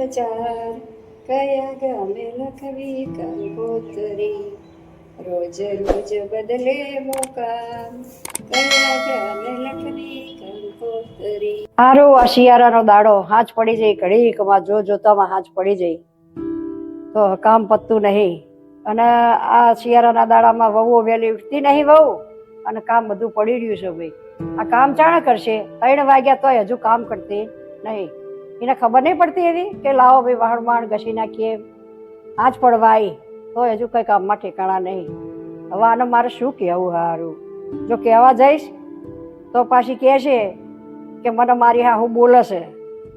સમાચાર કયા ગામે લખવી કંકોત્રી રોજ રોજ બદલે મોકા કયા ગામે લખવી કંકોત્રી હારો આ શિયાળાનો દાડો, હાજ પડી જાય ઘડીકમાં જો જોતામાં હાજ પડી જાય તો કામ પતતું નહીં. અને આ શિયાળાના દાડામાં વહુઓ વહેલી ઉઠતી નહીં વહુ. અને કામ બધું પડી રહ્યું છે ભાઈ. આ કામ ચાણે કરશે? ત્રણ વાગ્યા તોય હજુ કામ કરતી નહીં. એને ખબર નહીં પડતી એવી કે લાવો ભાઈ વાહણ વાહણ ઘસી નાખીએ. આજ પડવાય. તો હજુ કંઈ કામમાં ઠેકાણા નહીં. હવે આને મારે શું કહેવું હારું? જો કહેવા જઈશ તો પાછી કહે છે કે મને મારી હા હું બોલે છે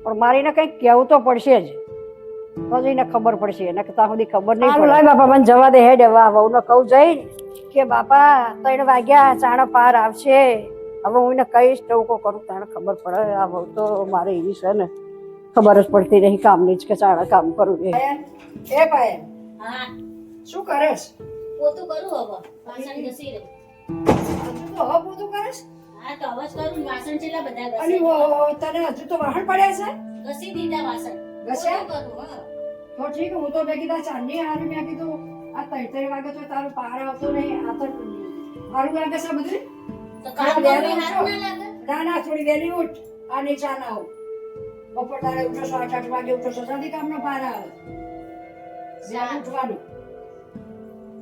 પણ મારીને કંઈક કહેવું તો પડશે જ. તો જ એને ખબર પડશે. એને ત્યાં સુધી ખબર નહીં પડે. લાય બાપા મને જવા દે હેડ વાહ વહુને કહું જઈ કે બાપા ત્રણ વાગ્યા ચાણો પાર આવશે. હવે હું એને કહીશ તો કરું તને ખબર પડે. આ વહુ તો મારે એવી છે ને. ખબર જ પડતી નહીં કામની જ કે સારા કામ કરું એ એ ભાઈ હા. શું કરેશ પોતું કરું હવે વાસણ ઘસી રહી. તો હવે પોતું કરેશ હા તો હવે જ કરું વાસણ છેલ્લા બધા અને ઘસી વો- તને હજુ તો વાહણ પડ્યા છે? ઘસી દીધા વાસણ. ઘસ્યા? કરું હા. તો ઠીક હું તો મેં કીધા ચાંદની હારી મેં કીધું આ ત્રણ વાગે તો તારું પાર આવતો નહીં આ તો સારું લાગે છે બધું? તો કામ હા, કરવું ના લાગે? ના ના થોડી વહેલી ઉઠ આ નીચા ના આવ. બપોર તારે ઉઠો છો આઠ આઠ વાગે ઉઠો છો જલ્દી કામનો પાર આવે. વહેલું ઉઠવાનું.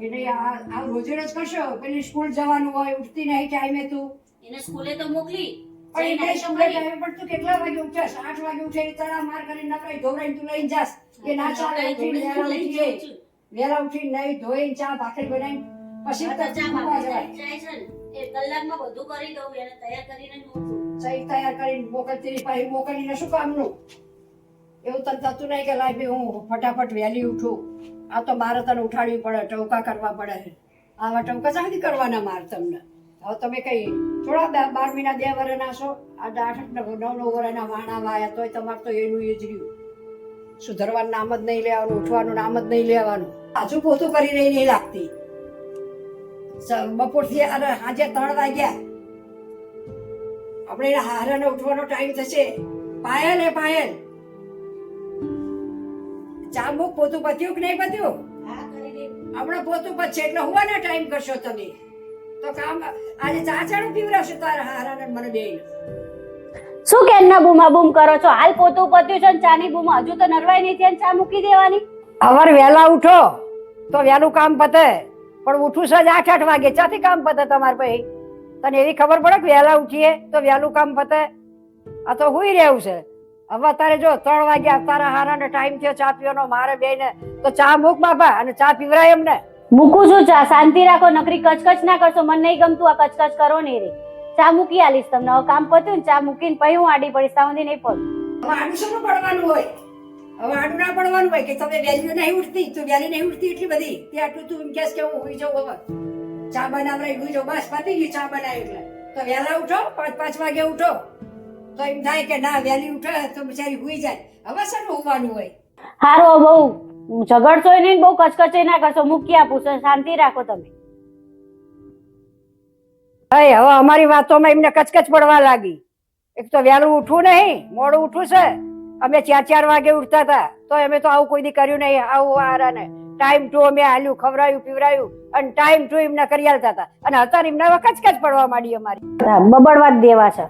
એટલે આ આ રોજે રોજ કરશો? પેલી સ્કૂલ જવાનું હોય ઉઠતી નહીં ટાઈમે તું. એને સ્કૂલે તો મોકલી. પણ એને ખરી. ટાઈમે પણ તું કેટલા વાગે ઉઠાશ આઠ વાગે ઉઠે તળા માર કરીને નકરી ધોરાઈને તું લઈને જાસ કે ના ચાલે ઉઠીને વહેલા ઉઠીએ. વહેલા ઉઠીને નહીં ધોઈને ચા ભાખરી બનાવી પછી ચા ભાખરી. જાય છે એ કલાકમાં બધું કરી દઉં એને તૈયાર કરીને મૂકું. સહી તૈયાર કરીને મોકલતી પાસે મોકલીને શું કામનું? એવું તને થતું નહીં કે લાઈ હું ફટાફટ વહેલી ઉઠું. આ તો મારે તને ઉઠાડવી પડે, ટવકા કરવા પડે. આવા ટવકા ચાંદી કરવાના મારે તમને. હવે તમે કઈ થોડા બાર મહિના બે વર્ષના છો? આ આઠ, નવ નવ વર્ષના વાણા વાયા, તોય તમારે તો એનું એ જ રહ્યું. સુધરવાનું નામ જ નહીં લેવાનું, ઉઠવાનું નામ જ નહીં લેવાનું. આજુ પોતું કરી રહી નહીં લાગતી. બપોર બપોરથી અરે સાંજે ત્રણ વાગ્યા. આપણે એના હારાને ઉઠવાનો ટાઈમ થશે. પાયલ એ પાયલ. ચા પોતું પત્યું કે નહીં પત્યું? આપણે હમણાં પોતું પતશે એટલે હુવાના ટાઈમ કરશો તમે? તો કામ આજે ચાચાડું ચાડું પીવડાવશો તારા હારાને મને બે શું કે ના બૂમા બૂમ કરો છો? હાલ પોતું પત્યું છે ને ચાની બૂમ હજુ તો નરવાઈ નહીં ત્યાં ચા મૂકી દેવાની. અવાર વહેલા ઉઠો તો વહેલું કામ પતે. પણ ઉઠું સજ આઠ આઠ વાગે. ચાથી કામ પતે તમારે પછી? તને એવી ખબર પડે કે વહેલા ઉઠીએ તો વહેલું કામ પતે? આ તો હુઈ રહેવું છે. હવે અત્યારે જો ત્રણ વાગ્યા તારા હારાને ટાઈમ થયો ચા પીવાનો મારે બેને તો ચા મૂક બાપા અને ચા પીવરાય એમને મૂકું છું ચા. શાંતિ રાખો નકરી કચકચ ના કરશો. મને નહીં ગમતું આ કચકચ કરો નહીં રે. ચા મૂકી આલીશ તમને. હવે કામ પત્યું ને ચા મૂકીને પછી હું આડી પડીશ. ત્યાં નહીં પડું. હવે આડું શું પડવાનું હોય? હવે આડું ના પડવાનું હોય કે તમે વહેલી નહીં ઉઠતી? તું વહેલી નહીં ઉઠતી એટલી બધી? તે આટલું તું એમ કહેશ કે હું હુઈ જાઉં હવે. ચા બનાવડાવી હુઈ બસ પતી ગયું ચા બનાવી એટલે. તો વહેલા ઉઠો પાંચ પાંચ વાગે ઉઠો. તો એમ થાય કે ના વહેલી ઉઠે તો બિચારી હુઈ જાય. હવે શેનું હોવાનું હોય? હારો બહુ ઝઘડશો નહીં બહુ કચકચે ના કરશો મૂકી આપું શાંતિ રાખો તમે. હવે અમારી વાતોમાં એમને કચકચ પડવા લાગી. એક તો વહેલું ઉઠવું નહીં મોડું ઉઠવું છે. અમે ચાર ચાર વાગે ઉઠતા હતા તો અમે તો આવું કોઈ દી કર્યું નહીં આવું આરાને ટાઈમ ટુ અમે હાલ્યું ખવડાયું, પીવડાયું અને ટાઈમ ટુ એમના કરી હતા. અને અત્યારે એમના કચકચ પડવા માંડી અમારી. બબડવા જ દેવા છે.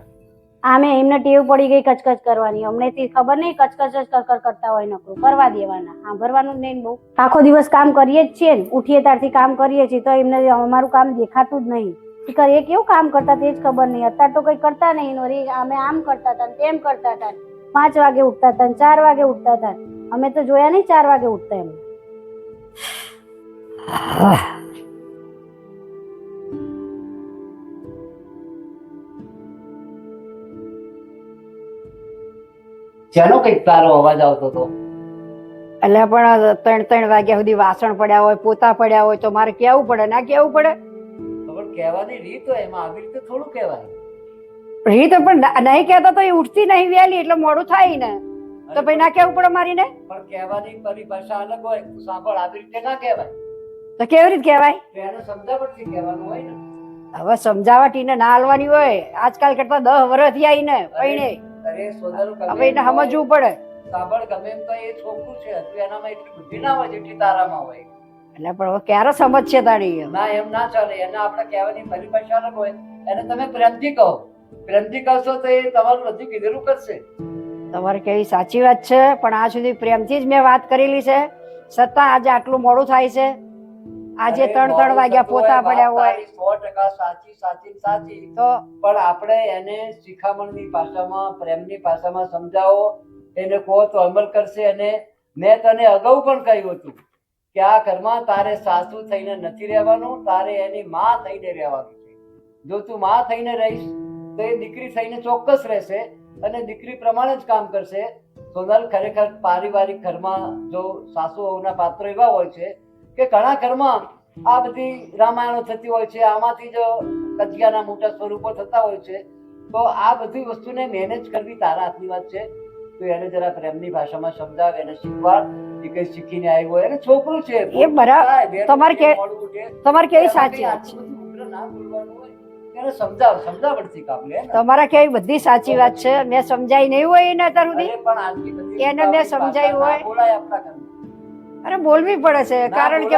આમે એમને ટેવ પડી ગઈ કચકચ કરવાની. અમને તે ખબર નહીં કચકચ જ કર કર, કરતા હોય નકરું. કરવા દેવાના. હા, ભરવાનું જ નહીં બહુ. આખો દિવસ કામ કરીએ જ છીએ ને. ઉઠીએ ત્યારથી કામ કરીએ છીએ. તો એમને અમારું કામ દેખાતું જ નહીં. એ કેવું કામ કરતા તે જ ખબર નહીં. અત્યારે તો કઈ કરતા નહીં. નો અમે આમ કરતા હતા તેમ કરતા હતા પાંચ વાગે ઉઠતા હતા ચાર વાગે ઉઠતા હતા અમે તો જોયા નહીં ચાર વાગે ઉઠતા એમ ચાલો કંઈક તારો અવાજ આવતો હતો. એટલે પણ ત્રણ ત્રણ વાગ્યા સુધી વાસણ પડ્યા હોય પોતા પડ્યા હોય તો મારે કેવું પડે ના કેવું પડે? ખબર કહેવાની રીત હોય એમાં આવી રીતે થોડું કહેવાય. રીત પણ નહીં કહેતા તો એ ઉઠતી નહીં વહેલી એટલે મોડું થાય ને. તો ભાઈ ના કેવું પડે મારીને? પણ કહેવાની પરિભાષા અલગ હોય સાંભળ આવી રીતે ના કહેવાય. તો કેવી રીતે કહેવાય? એને સમજાવટથી કહેવાનું હોય ને. હવે સમજાવટીને ના હાલવાની હોય. આજકાલ કરતા દહ વર્ષથી આવીને પૈણે હવે એને સમજવું પડે. સાંભળ ગમે તો એ છોકરું છે હજુ એનામાં એટલી બુદ્ધિ ના હોય જેટલી તારામાં હોય. એટલે પણ હવે ક્યારે સમજશે તારી ના એમ ના ચાલે. એને આપણે કહેવાની પરિભાષા અલગ હોય. એને તમે પ્રેમથી કહો. પ્રેમથી કહેશો તો એ તમારું બધું કીધેલું કરશે. તમારે કેવી સાચી વાત છે? પણ આ સુધી પ્રેમથી જ મેં વાત કરેલી છે. છતાં આજે આટલું મોડું થાય છે. આજે ત્રણ ત્રણ વાગ્યા પોતા પડ્યા હોય. સો ટકા સાચી સાચી સાચી. તો પણ આપણે એને શિખામણની ભાષામાં પ્રેમની ભાષામાં સમજાવો. એને કહો તો અમલ કરશે અને મેં તને અગાઉ પણ કહ્યું હતું કે આ ઘરમાં તારે સાસુ થઈને નથી રહેવાનું તારે એની માં થઈને રહેવાનું છે. જો તું માં થઈને રહીશ તો એ દીકરી થઈને ચોક્કસ રહેશે. અને દીકરી પ્રમાણે જ કામ કરશે સોનલ ખરેખર પારિવારિક ઘરમાં જો સાસુ વહુના પાત્રો એવા હોય છે કે ઘણા ઘરમાં આ બધી રામાયણો થતી હોય છે આમાંથી જો કજિયાના મોટા સ્વરૂપો થતા હોય છે તો આ બધી વસ્તુને મેનેજ કરવી તારા હાથની વાત છે તો એને જરા પ્રેમની ભાષામાં સમજાવ એને શીખવાડ એ કઈ શીખીને આવ્યો હોય એને છોકરું છે એ બરાબર. તમારે કે-. તમારે કેવી સાચી વાત છે ના બોલવાનું હોય. તમારા કે બધી સાચી વાત છે. મેં સમજાય નહીં હોય એને અત્યાર સુધી એને મેં સમજાયું હોય. અરે બોલવી પડે છે. કારણ કે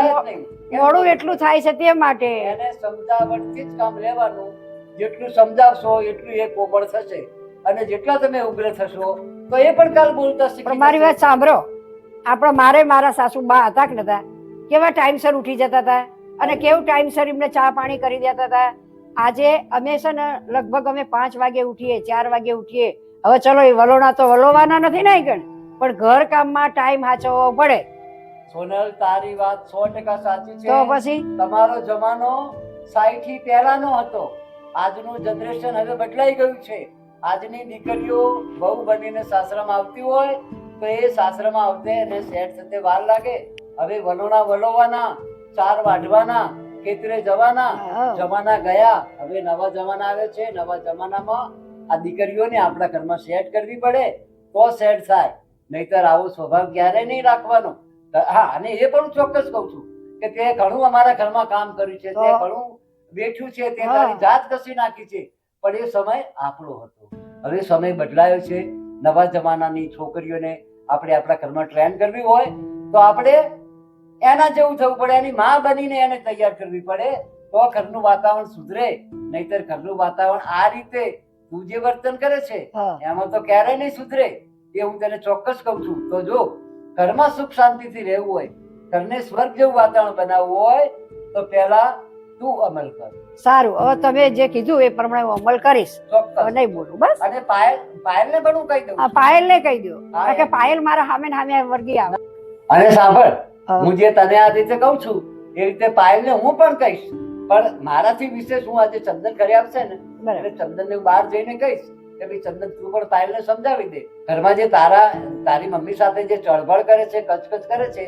મોડું એટલું થાય છે તે માટે. એને સમજાવટથી જ કામ લેવાનું. જેટલું સમજાવશો એટલું એ કોબળ થશે. અને જેટલા તમે ઉગ્ર થશો તો એ પણ કાલ બોલતા શીખી મારી વાત સાંભળો. આપણે મારે મારા સાસુ બા હતા કે નતા? કેવા ટાઈમસર ઉઠી જતા હતા? અને કેવું ટાઈમસર એમને ચા પાણી કરી દેતા હતા? આજે અમે છે ને લગભગ અમે પાંચ વાગે ઉઠીએ ચાર વાગે ઉઠીએ. હવે ચલો એ વલોણા તો વલોવાના નથી ને ગણ પણ ઘર કામમાં ટાઈમ હાચવવો પડે. સોનલ તારી વાત સો ટકા સાચી તો પછી? તમારો જમાનો સાઈઠથી પહેલાનો હતો. આજનું જનરેશન હવે બદલાઈ ગયું છે. આજની દીકરીઓ બહુ બનીને સાસરામાં આવતી હોય તો એ સાસરામાં આવતે એને સેટ થતે વાર લાગે. હવે વલોણા વલોવાના ચાર વાઢવાના ખેતરે જવાના જમાના ગયા. હવે નવા જમાના આવે છે. નવા જમાનામાં આ દીકરીઓને આપણા ઘરમાં સેટ કરવી પડે તો સેટ થાય. નહીતર આવો સ્વભાવ ક્યારે નહીં રાખવાનો. હા અને એ પણ ચોક્કસ કહું છું કે તે ઘણું અમારા ઘરમાં કામ કર્યું છે. તે ઘણું બેઠું છે. તે તારી જાત કસી નાખી છે. પણ એ સમય આપણો હતો. હવે સમય બદલાયો છે. નવા જમાનાની છોકરીઓને આપણે આપણા ઘરમાં ટ્રેન કરવી હોય તો આપણે એના જેવું થવું પડે એની માં બનીને એને તૈયાર કરવી પડે તો ઘરનું વાતાવરણ સુધરે. નહીતર ઘરનું વાતાવરણ આ રીતે તું જે વર્તન કરે છે એમાં તો ક્યારેય નહીં સુધરે. એ હું તને ચોક્કસ કહું છું. તો જો ઘરમાં સુખ શાંતિથી રહેવું હોય ઘરને સ્વર્ગ જેવું વાતાવરણ બનાવવું હોય તો પહેલા તું અમલ કર. સારું હવે તમે જે કીધું એ પ્રમાણે હું અમલ કરીશ. નહીં બોલું બસ. અને પાયલ પાયલને પણ હું કહી દઉં પાયલ ને કહી દો કે પાયલ મારા સામે ને સામે વર્ગી આવે. અને સાંભળ હા. જે તને આ રીતે કહું છું એ રીતે પાયલને હું પણ કહીશ. પણ મારાથી વિશેષ હું આજે ચંદન કરી આપશે ને એટલે ચંદન ને બહાર જઈને કહીશ કે ભાઈ ચંદન તું પણ પાયલને સમજાવી દે. ઘરમાં જે તારા તારી મમ્મી સાથે જે ચળબળ કરે છે કચકચ કરે છે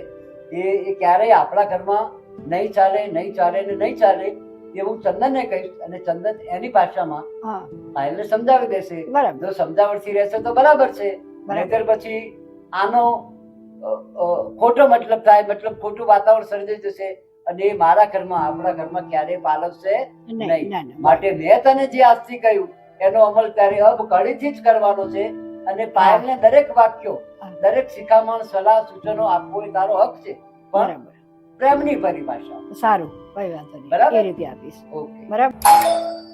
એ એ ક્યારેય આપણા ઘરમાં નહીં ચાલે નહીં ચાલે ને નહીં ચાલે એ હું ચંદન ને કહીશ અને ચંદન એની ભાષામાં પાયલ ને સમજાવી દેશે. જો સમજાવટથી રહેશે તો બરાબર છે. નહીતર પછી આનો ખોટો મતલબ થાય મતલબ ખોટું વાતાવરણ સર્જાઈ જશે અને એ મારા ઘરમાં આપણા ઘરમાં ક્યારેય પાલવશે નહીં માટે મેં તને જે આજથી કહ્યું એનો અમલ તારે અબ કડીથી જ કરવાનો છે અને પાયલને દરેક વાક્યો દરેક શિખામણ સલાહ સૂચનો આપવો એ તારો હક છે. પણ બરાબર. પ્રેમની પરિભાષા. સારું કઈ વાંધો નહીં. બરાબર? એ રીતે આપીશ. ઓકે. બરાબર.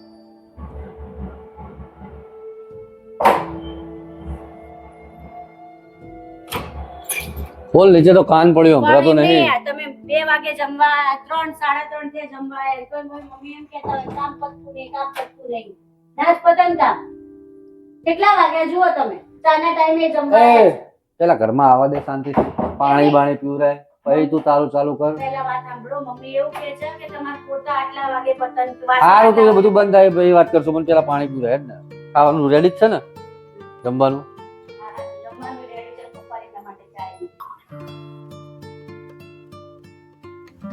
બોલ નીચે તો કાન પડ્યો સંભળાતો તો નહીં તમે બે વાગે જમવા ત્રણ સાડા ત્રણથી જમવા. આવ્યા. મારી મમ્મી એમ કહેતા હોય, કામ પતતું નહીં કામ પતતું નહીં. ના જ પતંગ કેટલા વાગ્યા જુઓ તમે? ચાના ટાઈમે જમવા પેલા ઘરમાં આવવા દે શાંતિ. પાણી બાણી પીવરાય. પછી તું તારું ચાલુ કર. પહેલા વાત સાંભળો મમ્મી એવું કહે છે કે તમારા પોતા આટલા વાગે પતંગ વાત સારું તો બધું બંધ થાય પછી વાત કરશું પણ પેલા પાણી પીવરાય રહે ને ખાવાનું રેડી જ છે ને? જમવાનું?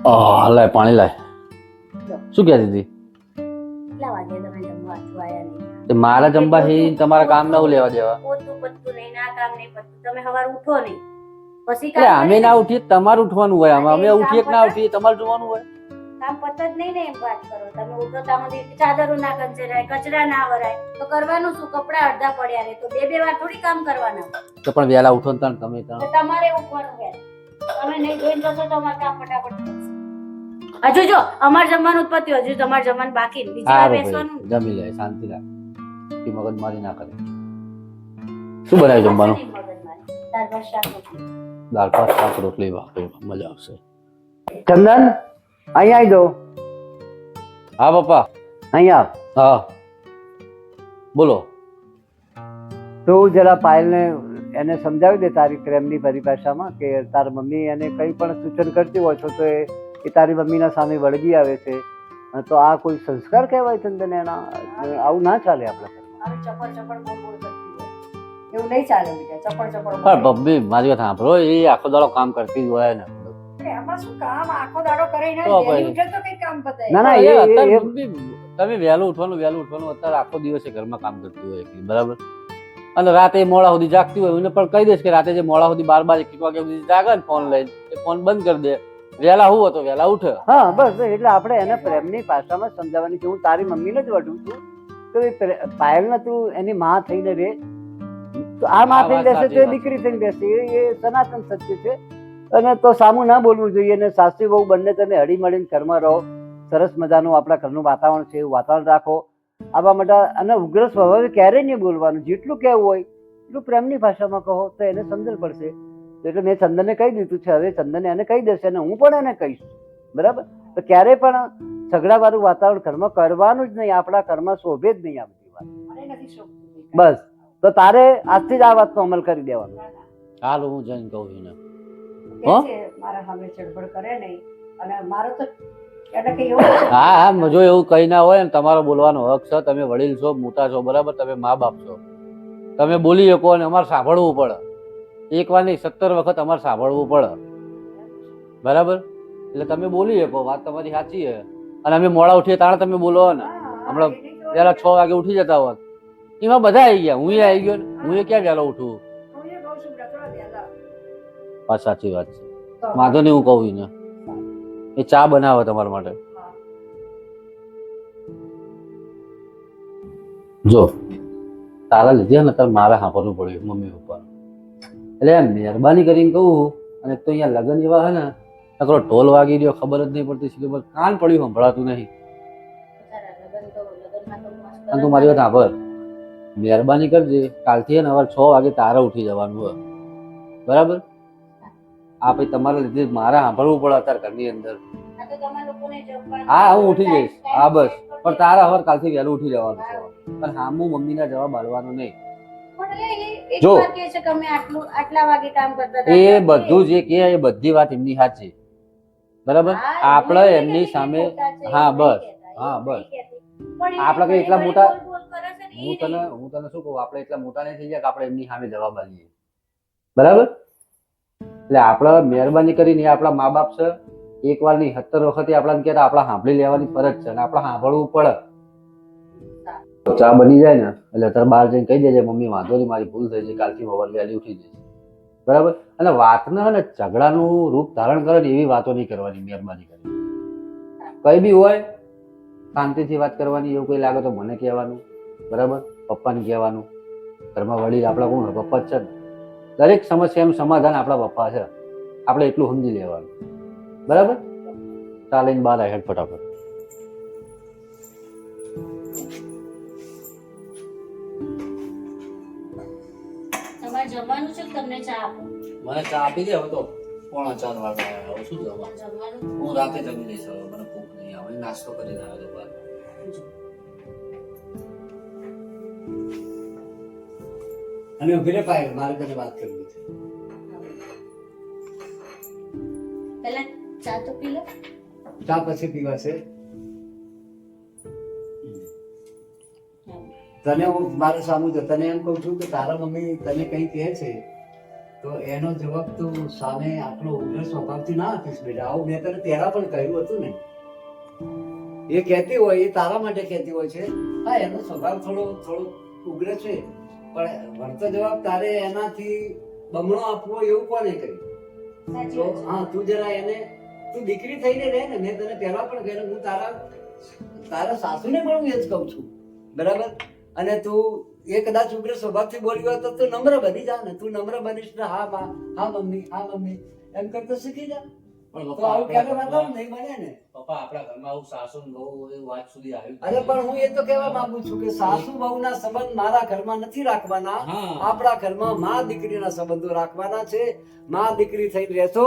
આહ, લાય પાણી લાય. શું કહેતી હતી? કેટલા વાગે તમે જમવા છો તે મારા જમવા હે તમારા કામ ના લેવા દેવા. પોતું પતતું નહીં ના કામ નહીં પતતું. તમે સવાર ઉઠો નહીં. પછી કામ અમે ના ઉઠીએ તમારે ઉઠવાનું હોય. અમે અમે ઉઠીએ કે ના ઉઠીએ તમારે જોવાનું હોય. કામ પત જ નહીં ને એમ વાત કરો. તમે ઉઠોતામાંથી ચાદરો ના કંચરાય કચરા ના વરાય. તો કરવાનું શું? કપડા અડધા પડ્યા રહે તો બે બે વાર થોડી કામ કરવાના. તો પણ વહેલા ઉઠો ને તમે તમારે ઉઠવાનું તમે નહીં જોઈને જશો તો અમારે કામ ફટાફટ હજુ જો અમાર જમવાનું ઉત્પત્તિ હજુ તમાર જમવાનું બાકી. બીજી વાર બેસવાનું. જમી લે શાંતિ રાખ. કે મગજ મારી ના કરે. શું બનાવ્યું જમવાનું? દાળ ભાત શાક રોટલી. ભાખરી મજા આવશે. ચંદન અહીંયા આવી દો હા પપ્પા. અહીંયા હા. બોલો. તું જરા પાયલને એને સમજાવી દે તારી પ્રેમની પરિભાષામાં કે તારી મમ્મી એને કંઈ પણ સૂચન કરતી હોય છો તો એ એ તારી મમ્મીના સામે વળગી આવે છે તો આ કોઈ સંસ્કાર કહેવાય છે ને એના આવું ના ચાલે આપણા પણ. મમ્મી મારી વાત સાંભળો એ આખો દાડો કામ કરતી જ હોય ને. અરે આમાં શું કામ? આખો દાડો કરે ને ના ના એ અત્યારે તમે વહેલું ઉઠવાનું વહેલું ઉઠવાનું અત્યારે આખો દિવસ એ ઘરમાં કામ કરતી હોય એકલી બરાબર? અને રાતે મોડા સુધી જાગતી હોય એને પણ કહી દઈશ કે રાતે જે મોડા સુધી બાર બાર એક એક વાગ્યા સુધી જાગે ને ફોન લઈને એ ફોન બંધ કરી દે. વહેલા હું હતો વહેલા ઉઠ. હા બસ. એટલે આપણે એને પ્રેમની ભાષામાં સમજાવવાની છે. હું તારી મમ્મીને જ વઢું છું. તો એ પાયલ ને તું એની માં થઈને રે. તો આ માં થઈને બેસે તો દીકરી થઈને બેસે. એ- એ સનાતન સત્ય છે. અને તો સામું ના બોલવું જોઈએ અને સાસરી બહુ બંને તમે હળી મળીને ઘરમાં રહો. સરસ મજાનું આપણા ઘરનું વાતાવરણ છે એવું વાતાવરણ રાખો. આવા માટે અને ઉગ્ર સ્વભાવે ક્યારેય નહીં બોલવાનું. જેટલું કહેવું હોય એટલું પ્રેમની ભાષામાં કહો તો એને સમજણ પડશે. એટલે મેં ચંદનને કહી દીધું છે હવે ચંદન એને કહી દેશે અને હું પણ એને કહીશ. બરાબર? તો ક્યારેય પણ ઝઘડાવાળું વાતાવરણ ઘરમાં કરવાનું જ નહીં આપણા ઘરમાં શોભે જ નહીં આ બધી વાત. બસ. તો તારે આજથી જ આ વાતનો અમલ કરી દેવાનો. હાલ હું જઈને કહું છું મારા સામે ચડબડ કરે નહીં. અને મારો તો એટલે કે એવું હા હા જો એવું કઈ ના હોય ને તમારો બોલવાનો હક છે. તમે વડીલ છો મોટા છો બરાબર? તમે મા બાપ છો. તમે બોલી શકો અને અમારે સાંભળવું પડે. એક વાર નહીં, સત્તર વખત અમારે સાંભળવું પડે. બરાબર? એટલે તમે બોલી શકો વાત તમારી સાચી છે. અને અમે મોડા ઉઠીએ તાણે તમે બોલો ને. હમણાં પેલા છ વાગે ઉઠી જતા હોત. એમાં બધા આવી ગયા. હું આવી ગયો હું એ ક્યાં વહેલો ઉઠું? વાત સાચી વાત છે. વાંધો નહીં હું કહું ને એ ચા બનાવે તમારા માટે. જો, તારા લીધે ને તારે મારે સાંભળવું પડ્યું, મમ્મી પપ્પા એટલે મહેરબાની કરીને કહું, અને તો અહીંયા લગ્ન એવા હે ને, નકરો ઢોલ વાગી રહ્યો, ખબર જ નહીં પડતી સીધું કાન પડ્યું, સંભળાતું નહીં. તો મારી વાત સાંભળ. મહેરબાની કરજે, કાલથી હે ને સવારે છ વાગે તારે ઉઠી જવાનું હોય બરાબર? આ ભાઈ તમારા લીધે મારે સાંભળવું પડે અત્યારે ઘરની અંદર. હા, હું ઉઠી જઈશ. હા, બસ. પણ તારા હવે કાલથી વહેલું ઉઠી જવાનું છે. પણ હામું મમ્મીના જવાબ આલવાનો નહીં. જો. વાર છે કે અમે આટલું આટલા વાગે કામ કરતા હતા એ બધું જે કે એ બધી વાત એમની સાચી. બરાબર? આપણે એમની સામે હા, બસ. હા, બસ. આપણે કઈ એટલા મોટા- હું તને હું તને શું કહું? આપણે એટલા મોટા નહીં થઈ ગયા કે આપણે એમની સામે જવાબ આલીએ. બરાબર? એટલે આપણે મહેરબાની કરીને આપણા મા બાપ છે એક વાર નહીં સત્તર વખતે આપણાને કહેતા આપણા સાંભળી લેવાની ફરજ છે અને આપણે સાંભળવું પડે. ચા બની જાય ને, એટલે અત્યારે બહાર જઈને કહી દેજે, મમ્મી, વાંધો નહીં, મારી ભૂલ થઈ છે, કાલથી સવારે વહેલી ઉઠી જઈશ. બરાબર? અને વાતના અને ઝઘડાનું રૂપ ધારણ કરે ને, એવી વાતો નહીં કરવાની મહેરબાની કરી. કઈ બી હોય, શાંતિથી વાત કરવાની, એવું કોઈ લાગે તો મને કહેવાનું, બરાબર? પપ્પાને કહેવાનું. ઘરમાં વડીલ આપણા કોણ પપ્પા જ છે ને. દરેક સમસ્યાનું સમાધાન આપણા પપ્પા છે. આપણે એટલું સમજી લેવાનું. બરાબર? ચાલીને બહાર હેડ ફટાફટ. જમવાનું છે તમને ચા આપો? મને ચા આપી દે હવે તો પોણા ચાર વાગે આવ્યા શું જમવાનું હું રાતે જમી લઈશ હવે મને ભૂખ નહીં આવે નાસ્તો કરીને આવ્યો બહાર. અને ઊભી રે પાયલ મારે તને વાત કરવી છે. પહેલા ચા તો પી લો. ચા પછી પીવાશે તને હું મારે સામું છે તને એમ કહું છું કે તારા મમ્મી તને કંઈ કહે છે તો એનો જવાબ તું સામે આટલો ઉગ્ર સ્વભાવથી ના આપીશ બેટા. આવું મેં તને તેરા પણ કહ્યું હતું ને. એ કહેતી હોય એ તારા માટે કહેતી હોય છે. હા એનો સ્વભાવ થોડો થોડો ઉગ્ર છે પણ વળતો જવાબ તારે એનાથી બમણો આપવો એવું કોને કહ્યું તો હા તું જરા એને તું દીકરી થઈને રહે ને મેં તને પહેલા પણ કહ્યું હું તારા તારા સાસુને પણ હું એ જ કહું છું. બરાબર? અને તું એ કદાચ ઉગ્ર સ્વભાવથી બોલી હોય તો તું નમ્ર બની જા ને. તું નમ્ર બનીશ ને હા માં હા મમ્મી હા મમ્મી. એમ કરતો શીખી જા. પણ તો આવું ક્યારે વાતાવરણ નહીં બને ને. પપ્પા આપણા ઘરમાં આવું સાસુ બહુ એ વાત સુધી આવ્યું અરે પણ હું એ તો કહેવા માંગુ છું કે સાસુ વહુના સંબંધ મારા ઘરમાં નથી રાખવાના. આપણા ઘરમાં માં દીકરીના સંબંધો રાખવાના છે. માં દીકરી થઈને રહેશો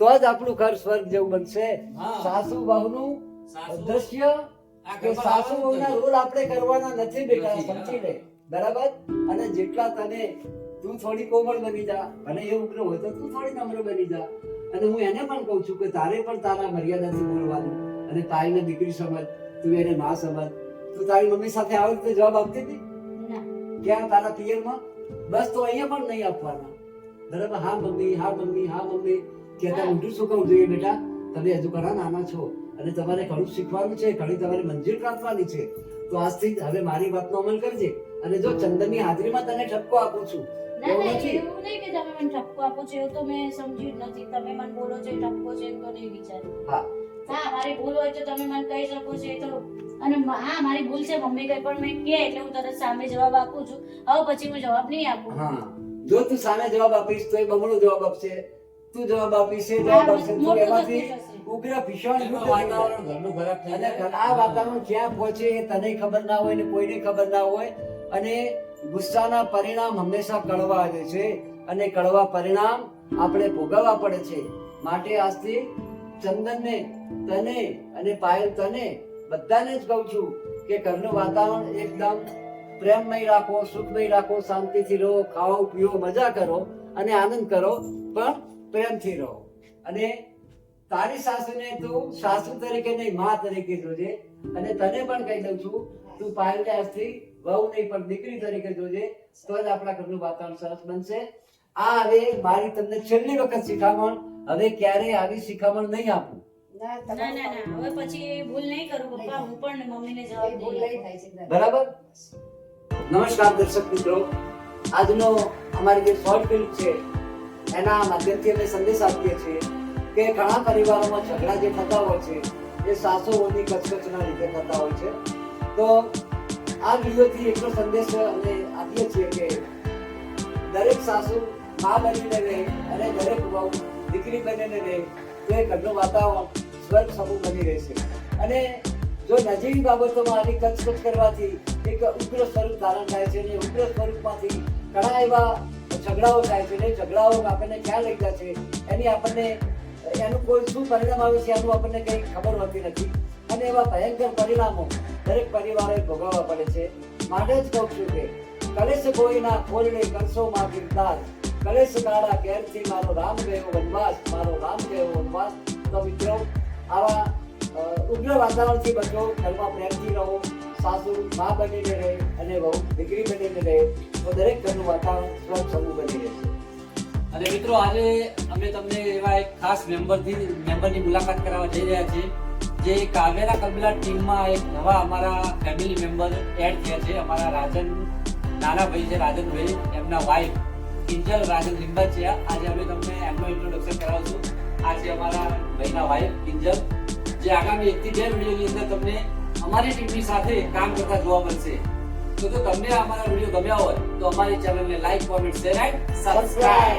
તો જ આપણું ઘર સ્વર્ગ જેવું બનશે. સાસુ સાસુ- દ્રશ્ય કે સાસુ વહુના રોલ આપણે કરવાના નથી બેટા સમજી લે? બરાબર? અને જેટલા તને તું થોડી કોમળ બની જા ભલે એ ઉગ્ર હોય તો તું થોડી નમ્ર બની જા. અને હું એને પણ કહું છું કે તારે પણ તારા મર્યાદાથી બોલવાનું અને તારીને દીકરી સમજ તું એને માં સમજ. તું તારી મમ્મી સાથે આવી રીતે જવાબ આપતી હતી? ક્યાં? તારા પિયરમાં? બસ તો અહીંયા પણ નહીં આપવાના. બરાબર? હા મમ્મી હા મમ્મી હા મમ્મી. કહેતા ઊંધું શું કહું જોઈએ બેટા? તમે હજુ ઘણા નાના છો. અને તમારે ઘણું શીખવાનું છે ઘણી તમારી મંજિલ પ્રાપ્તવાની છે. તો આજથી હવે મારી વાતનો અમલ કરજે. અને જો ચંદનની હાજરીમાં તને ઠપકો આપું છું ના ના એવું નહીં કે તમે મને ઠપકો આપો છો તો મેં સમજ્યું જ નથી. તમે મને બોલો છો ઠપકો છે તો નહીં વિચાર્યું હા. હા મારી ભૂલ હોય તો તમે મને કહી શકો છો તો અને હા મારી ભૂલ છે મમ્મી કઈ પણ મેં કે એટલે હું તરત સામે જવાબ આપું છું. હવે પછી હું જવાબ નહીં આપું. હા. જો તું સામે જવાબ આપીશ તો એ બમણો જવાબ આપશે. તું જવાબ આપીશ એ જવાબ આપશે તું એમાંથી. ઉગ્ર ભીષણ યુદ્ધ વાતાવરણ ઘરનું ખરાબ થઈ અને આ વાતાવરણ ક્યાં પહોંચે એ તને ખબર ના હોય ને કોઈને ખબર ના હોય. અને ગુસ્સાના પરિણામ હંમેશા કડવા આવે છે. અને કડવા પરિણામ આપણે ભોગવવા પડે છે. માટે આજથી ચંદનને તને અને પાયલ તને બધાને જ કહું છું કે ઘરનું વાતાવરણ એકદમ પ્રેમમય રાખો સુખમય રાખો શાંતિથી રહો ખાઓ પીઓ મજા કરો અને આનંદ કરો પણ પ્રેમથી રહો. અને તારી સાસુને તું સાસુ તરીકે નહીં માં તરીકે જોજે. અને તને પણ કહી દઉં છું તું પાયલને આજથી વહુ નહીં પણ દીકરી તરીકે જોજે તો જ આપણા ઘરનું વાતાવરણ સરસ બનશે. આ હવે મારી તમને છેલ્લી વખત શિખામણ. હવે ક્યારે આવી શિખામણ નહીં આપું. ના ના ના ના. હવે પછી એ ભૂલ નહીં કરું પપ્પા હું પણ મમ્મીને જવાબ ભૂલ નહીં નહીં થાય છે બરાબર? નમસ્કાર દર્શક મિત્રો. આજનો અમારી જે શોર્ટ ફિલ્મ છે એના માધ્યમથી અમે સંદેશ આપીએ છીએ. કે ઘણા પરિવારોમાં ઝઘડા જે થતા હોય છે, એ સાસુઓની કચકચના લીધે થતા હોય છે. તો આ વિડીયોથી એટલો સંદેશ અમે આપીએ છીએ કે દરેક સાસુ મા બનીને રહે અને દરેક વહુ દીકરી બનીને રહે, તો એ ઘરનું વાતાવરણ સ્વર્ગ સમૂહ બની રહેશે. અને જો નજીવી બાબતોમાં આની કચકચ કરવાથી એક ઉગ્ર સ્વરૂપ ધારણ થાય છે અને ઉગ્ર સ્વરૂપમાંથી ઘણા એવા ઝઘડાઓ થાય છે ને ઝઘડાઓ આપણને ક્યાં લઈ જાય છે, એની આપણને એનું કોઈ શું પરિણામ આવે છે એનું આપણને કંઈ ખબર હોતી નથી. અને એવા ભયંકર પરિણામો દરેક પરિવારે ભોગવવા પડે છે. માટે જ કહું છું કે કલેશ કોઈના ખોલને કરશો માં ગિરનાર કલેશ કાળા ઘેરથી મારો રામ ગયો વનવાસ, મારો રામ ગયો વનવાસ. તો મિત્રો, આવા ઉગ્ર વાતાવરણથી બચો, ઘરમાં પ્રેમથી રહો, સાસુ, મા બનીને રહે અને વહુ, દીકરી બનીને રહે. તો દરેક ઘરનું વાતાવરણ સ્વચ્છ બની રહેશે. અને મિત્રો, આજે અમે તમને એવા એક ખાસ મેમ્બરથી, મેમ્બરની મુલાકાત કરાવવા જઈ રહ્યા છીએ, જે કાવેરા કબીલા ટીમમાં એક નવા અમારા ફેમિલી મેમ્બર એડ થયા છે. અમારા રાજન, નાના ભાઈ છે રાજનભાઈ એમના વાઈફ કિંજલ, રાજન લીંબાચિયા આજે અમે તમને એમનો ઇન્ટ્રોડક્શન કરાવશું. આ અમારા ભાઈના વાઈફ કિંજલ, જે આગામી એકથી બે વિડીયોની અંદર તમને અમારી ટીમની સાથે કામ કરતા જોવા મળશે. તો જો તમને અમારા વીડિયો ગમ્યા હોય, તો અમારી ચેનલને like comment share and subscribe